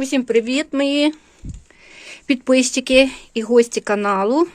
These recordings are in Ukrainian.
Усім привіт, мої підписчики і гості каналу.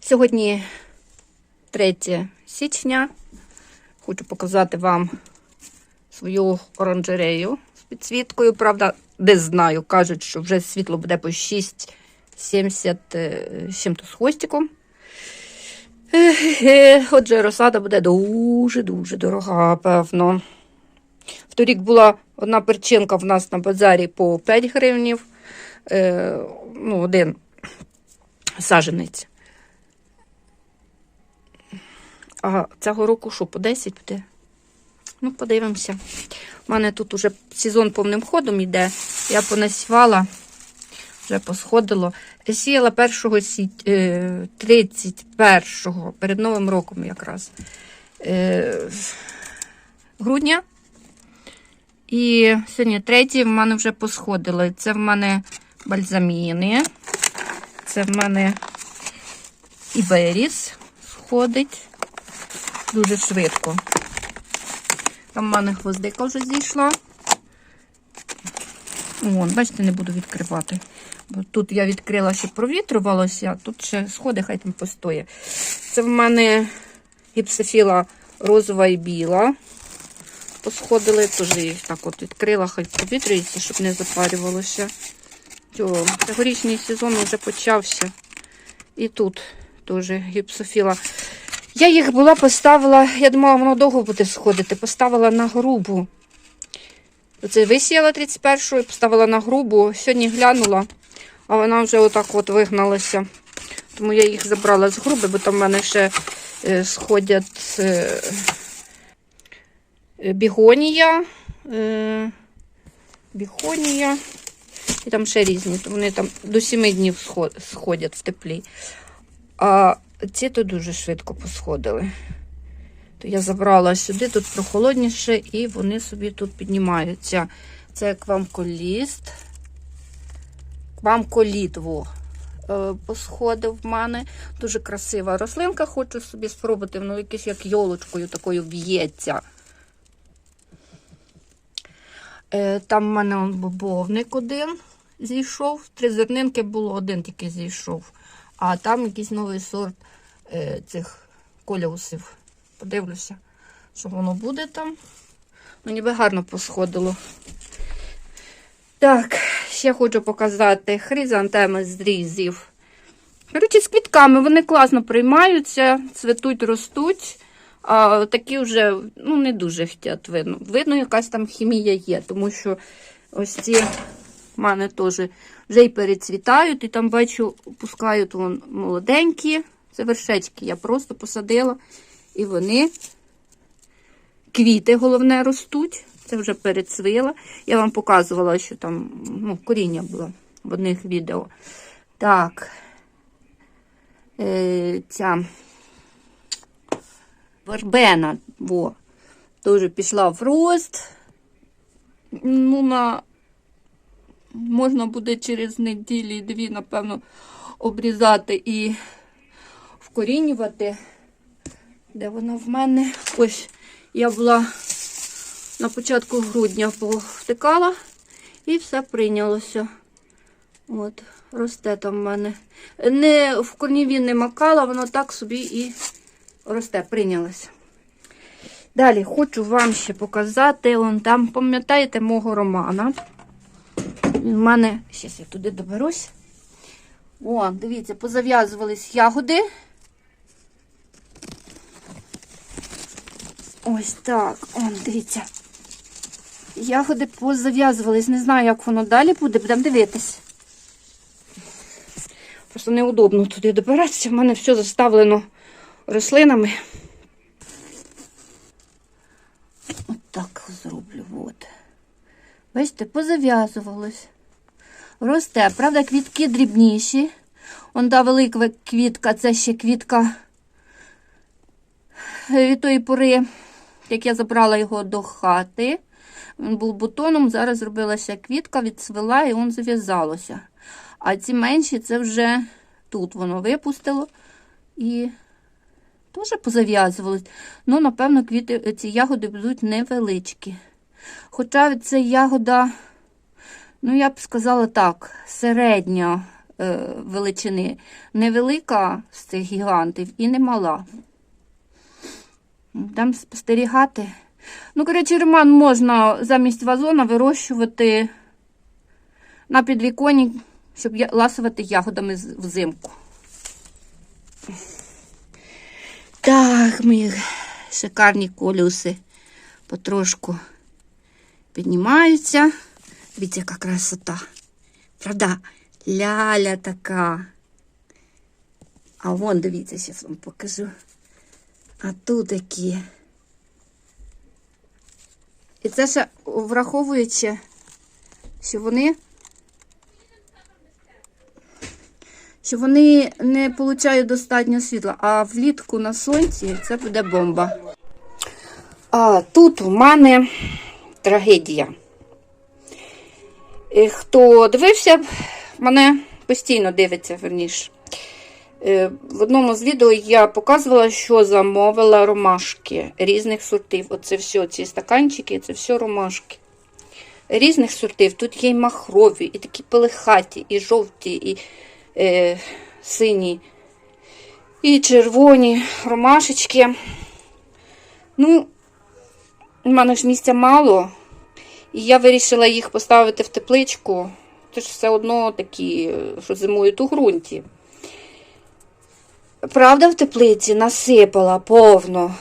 Сьогодні 3 січня. Хочу показати вам свою оранжерею з підсвіткою. Правда, де знаю, кажуть, що вже світло буде по 6,70 е, з чим-то з хвостиком. Отже, розсада буде дуже-дуже дорога, певно. Вторік була одна перчинка в нас на базарі по 5 гривнів. Е, ну, один саженець. А цього року що, по 10 буде? Ну, подивимося. У мене тут уже сезон повним ходом йде. Я понасівала, вже посходило. Сіяла 1 січ... е, 31-го, перед Новим роком якраз. Е, грудня. І сьогодні третій в мене вже посходило. Це в мене бальзаміни. Це в мене іберіс сходить дуже швидко. Там в мене хвоздика вже зійшла. Вон, бачите, не буду відкривати. Бо тут я відкрила, щоб провітрювалося, тут ще сходи, хай там постоє. Це в мене гіпсофіла розова і біла посходили, теж їх так от відкрила, хай повітрюється, щоб не запарювалося. Цього, Цьогорічний сезон вже почався. І тут теж гіпсофіла. Я їх була поставила, я думала, воно довго буде сходити. Поставила на грубу. Оце висіяла 31-го і поставила на грубу. Сьогодні глянула, а вона вже отак от вигналася. Тому я їх забрала з груби, бо там в мене ще е, сходять. Бігонія, е, бігонія, і там ще різні, вони там до 7 днів сходять в теплі. А ці то дуже швидко посходили. То я забрала сюди, тут прохолодніше, і вони собі тут піднімаються. Це квамколіст. Квамколіт, во. е, Посходив в мене. Дуже красива рослинка. Хочу собі спробувати, воно якесь як йолочкою такою б'ється. Е, Там в мене он бобовник один зійшов. Три зернинки було, один тільки зійшов. А там якийсь новий сорт е, цих коляусів. Подивлюся, що воно буде там. Ну, ніби гарно посходило. Так, ще хочу показати хризантеми зрізів. Коротше, з квітками вони класно приймаються, цвітуть, ростуть. А такі вже ну, не дуже хотять видно. Видно, якась там хімія є, тому що ось ці в мене теж вже й перецвітають, і там бачу, пускають вон молоденькі. Це вершечки я просто посадила. І вони, квіти, головне, ростуть. Це вже перецвила. Я вам показувала, що там ну, коріння було в одних відео. Так. Е, ця Вербена, во, теж пішла в рост. Ну, на можна буде через неділі дві, напевно, обрізати і вкорінювати. Де вона в мене? Ось я була на початку грудня повтикала і все прийнялося. От, росте там в мене. Не в корніві не макала, воно так собі і росте, прийнялося. Далі хочу вам ще показати. Вон там, пам'ятаєте, мого романа. Він в мене, зараз я туди доберусь. О, дивіться, позав'язувались ягоди. Ось так. Он, дивіться. Ягоди позав'язувались. Не знаю, як воно далі буде, будемо дивитись. Просто неудобно туди добиратися. В мене все заставлено рослинами. От так зроблю. От. Бачите, позав'язувалось. Росте. Правда, квітки дрібніші. Он та велика квітка, це ще квітка від тої пори, як я забрала його до хати. Він був бутоном, зараз зробилася квітка, відцвела і он зав'язалося. А ці менші це вже тут воно випустило і теж позав'язувались. Ну, напевно, квіти, ці ягоди будуть невеличкі. Хоча це ягода Ну, я б сказала так, середня е, величини. Невелика з цих гігантів і не мала. Там спостерігати. Ну, коротше, роман можна замість вазона вирощувати на підвіконні, щоб ласувати ягодами взимку. Так, мої шикарні колюси потрошку піднімаються. Дивіться, яка красота. Правда, ляля така. А вон, дивіться, зараз вам покажу. А тут такі. І це ще враховуючи, що вони. Що вони не получають достатньо світла, а влітку на сонці це буде бомба. А тут у мене трагедія. Е, Хто дивився, мене постійно дивиться, верніше. Е, В одному з відео я показувала, що замовила ромашки різних сортів. Оце все, ці стаканчики, це все ромашки. Різних сортів. Тут є і махрові, і такі пелехаті, і жовті, і е, сині, і червоні ромашечки. Ну, у мене ж місця мало. І я вирішила їх поставити в тепличку. Це ж все одно такі, що зимують у ґрунті. Правда, в теплиці насипала повно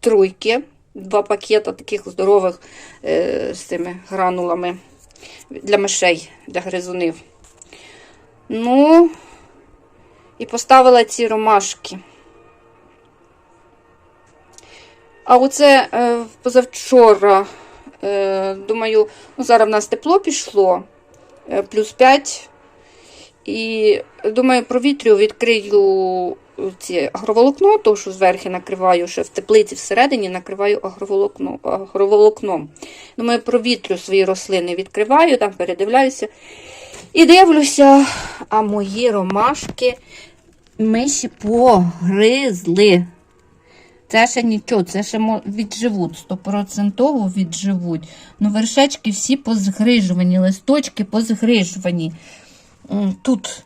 труйки, два пакета таких здорових е, з цими гранулами для мишей, для гризунів. Ну, і поставила ці ромашки. А оце е, позавчора, е, думаю, ну зараз в нас тепло пішло, е, плюс 5. І думаю, провітрю, відкрию ці агроволокно, то що зверху накриваю, ще в теплиці всередині накриваю агроволокно, агроволокном. Думаю, провітрю свої рослини відкриваю, там передивляюся. І дивлюся, а мої ромашки миші погризли. Це ще нічого, це ще відживуть, стопроцентово відживуть. Ну, вершечки всі позгрижувані, листочки позгрижувані. Тут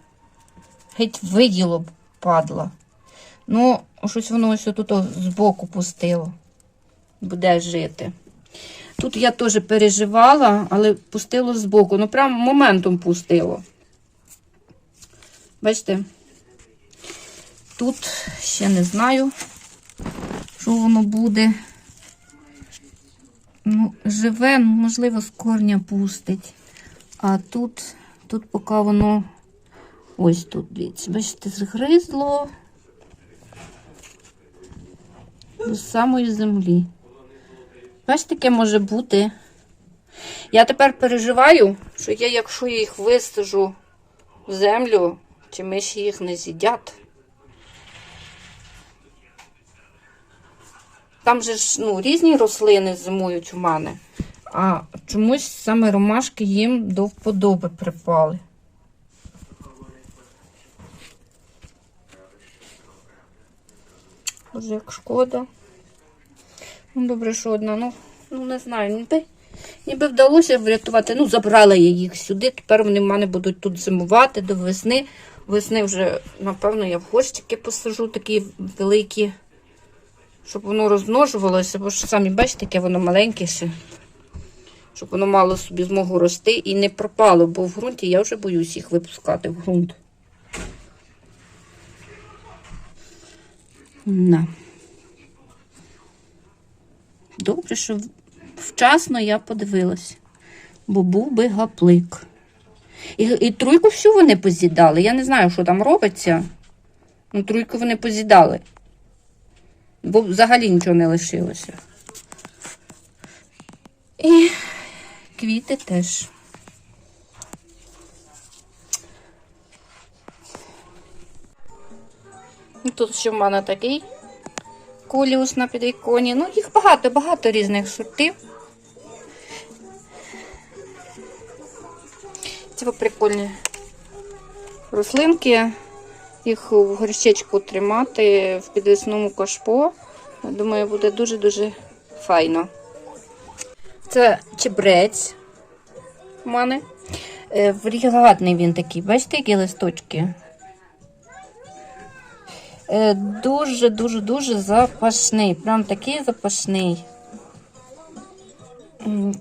геть виділо падла. Ну, щось воно ось тут збоку пустило. Буде жити. Тут я теж переживала, але пустило збоку. Ну, прям моментом пустило. Бачите? Тут ще не знаю, що воно буде. Ну, живе, ну, можливо, з корня пустить. А тут, тут поки воно ось тут, дивіться, бачите, згризло до самої землі. Бачите, таке може бути. Я тепер переживаю, що я, якщо я їх висажу в землю, чи миші їх не з'їдять. Там же ж ну, різні рослини зимують у мене, а чомусь саме ромашки їм до вподоби припали. Боже, як шкода. Ну, добре, що одна. Ну, ну не знаю, ніби, ніби вдалося врятувати. Ну, забрала я їх сюди. Тепер вони в мене будуть тут зимувати до весни. Весни вже, напевно, я в горщики посажу такі великі, щоб воно розмножувалося, бо ж самі бачите, яке воно маленьке ще. Щоб воно мало собі змогу рости і не пропало, бо в ґрунті я вже боюсь їх випускати в ґрунт. На. Добре, що вчасно я подивилась, бо був би гаплик. І, і труйку всю вони поз'їдали. Я не знаю, що там робиться. Ну, труйку вони поз'їдали. Бо взагалі нічого не лишилося. І квіти теж. Тут ще в мене такий куліус на підвіконі. Ну, їх багато, багато різних сортів. Ці прикольні рослинки. Їх в горщичку тримати в підвісному кашпо. Думаю, буде дуже-дуже файно. Це чебрець у мене. Е, Врігадний він такий, бачите, які листочки? Е, Дуже, дуже, дуже запашний. Прям такий запашний.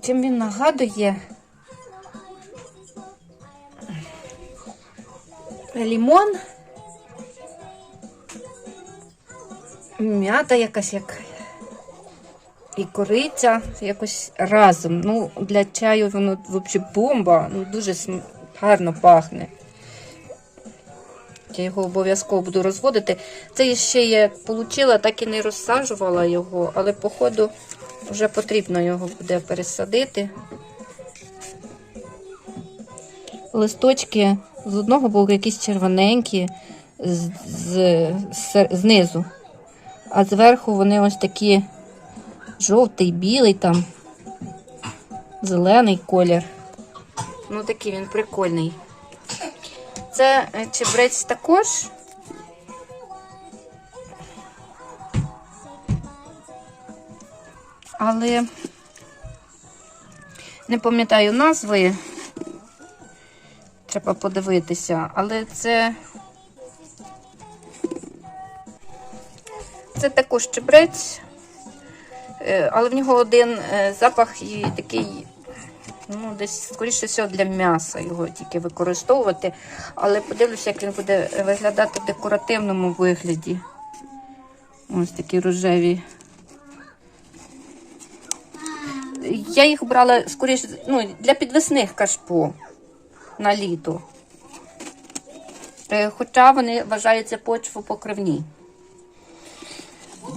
Чим він нагадує? Лімон. М'ята якась як. І кориця якось разом. Ну, для чаю воно взагалі бомба. Ну, дуже гарно пахне. Я його обов'язково буду розводити. Це ще я отримала, так і не розсаджувала його, але, походу, вже потрібно його буде пересадити. Листочки з одного боку якісь червоненькі, з, з, з- знизу, а зверху вони ось такі жовтий, білий там, зелений колір. Ну, такий він прикольний. Це е, чебрець також. Але не пам'ятаю назви. Треба подивитися, але це. Це також чебрець, е, але в нього один е, запах і такий, ну, десь, скоріше всього, для м'яса його тільки використовувати. Але подивлюся, як він буде виглядати в декоративному вигляді. Ось такі рожеві. Я їх брала скоріше ну, для підвесних кашпо на літо. Е, Хоча вони вважаються почвопокривні.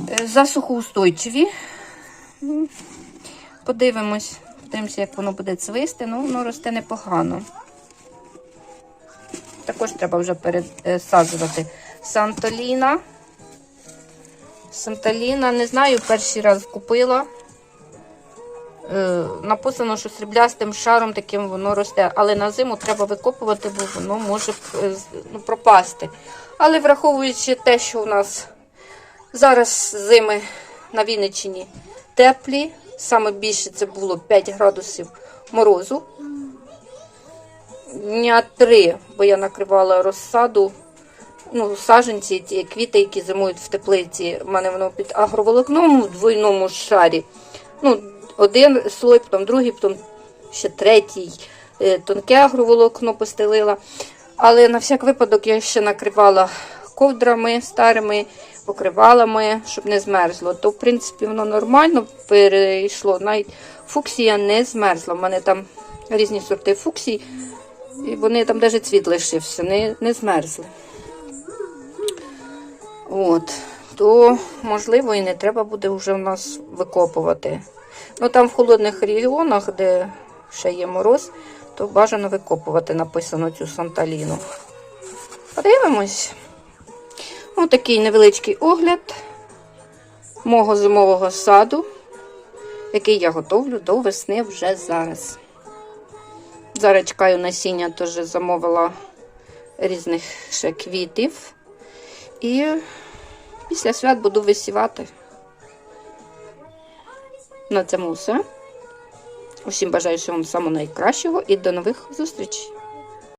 Е, Засухоустойчиві. Подивимось, подивимося, як воно буде цвисти. Ну, воно росте непогано. Також треба вже пересаджувати. Сантоліна. Санталіна, не знаю, перший раз купила. Е, написано, що сріблястим шаром таким воно росте, але на зиму треба викопувати, бо воно може е, ну, пропасти. Але враховуючи те, що у нас зараз зими на Вінниччині теплі, саме більше це було 5 градусів морозу. Дня три, бо я накривала розсаду, ну, саженці, ті квіти, які зимують в теплиці. У мене воно під агроволокном в двойному шарі. Ну, один слой, потім другий, потім ще третій. Е, Тонке агроволокно постелила. Але на всяк випадок я ще накривала ковдрами старими, покривалами, щоб не змерзло. То, в принципі, воно нормально перейшло. Навіть фуксія не змерзла. У мене там різні сорти фуксій, і вони там навіть цвіт лишився, не, не змерзли. От, то можливо і не треба буде вже в нас викопувати. Ну там в холодних регіонах, де ще є мороз, то бажано викопувати, написано цю санталіну. Подивимось. Ось такий невеличкий огляд мого зимового саду, який я готовлю до весни вже зараз. Зараз чекаю насіння, теж замовила різних ще квітів. І після свят буду висівати. На цьому все. Усім бажаю всього вам самого найкращого і до нових зустрічей.